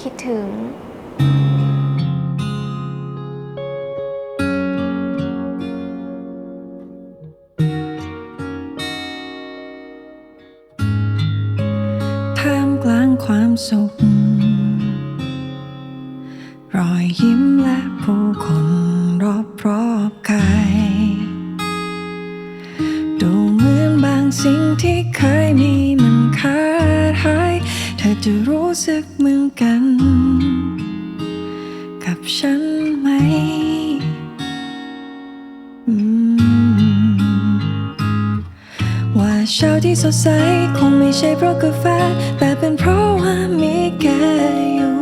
คิดถึง ท่ามกลางความสุข รอยยิ้มและผู้คนรอบรอบๆกายดูเหมือนบางสิ่งที่เคยมีมันขาย จะรู้สึกเหมือนกัน กับฉันไหมมว่าเช้าที่สดใส คงไม่ใช่เพราะกาแฟ แต่เป็นเพราะว่ามีแกอยู่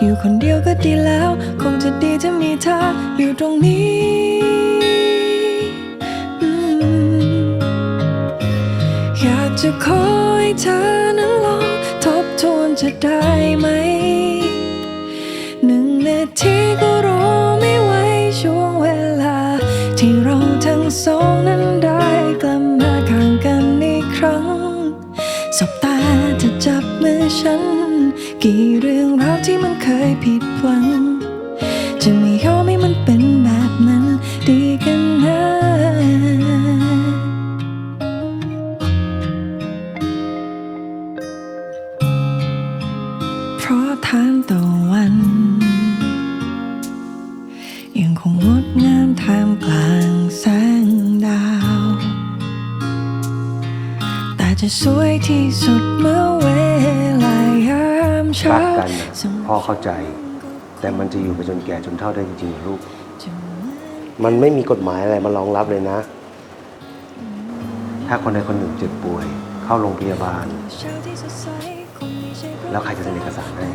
อยู่คนเดียวก็ดีแล้ว คงจะดีถ้ามีเธออยู่ตรงนี้อยากจะขอให้เธอนั้นลอง ทวนจะได้ไหม หนึ่งนาทีก็รอไม่ไหวช่วงเวลา ที่เราทั้งสองนั้นได้กลับมาข้างกันอีกครั้ง สบตาเธอจับมือฉัน กี่เรื่องราวที่มันเคยผิดหวัง จะไม่ยอมให้มันเป็นแบบนั้นดีกันนะ ตะวัน ยังคงงดงามท่ามกลางแสงดาว แต่จะสวยที่สุดเมื่อเวลายามเช้ารักกันน่ะพ่อเข้าใจ แต่มันจะอยู่ไปจนแก่จนเฒ่าได้จริงๆเหรอลูก มันไม่มีกฎหมายอะไรมารองรับเลยนะ ถ้าคนใดคนหนึ่งเจ็บป่วย เข้าโรงพยาบาล แล้วใครจะเซ็นเอกสารให้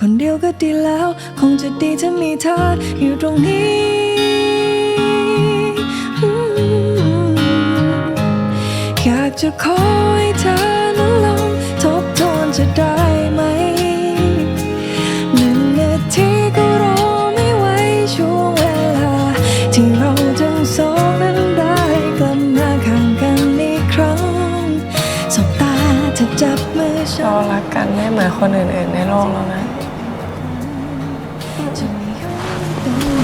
คนเดียวก็ดีแล้ว คงจะดีถ้ามีเธออยู่ตรงนี้อยากจะขอให้เธอนั้นลองทบทวนจะได้ไหมหนึ่งนาทีก็รอไม่ไหวช่วงเวลา ที่เราทั้งสองนั้นได้กลับมาข้างกันอีกครั้งสบตาเธอจับมือฉัเรารักกันไม่เหมือนคนอื่นๆในโลกแล้วนะ よかったね。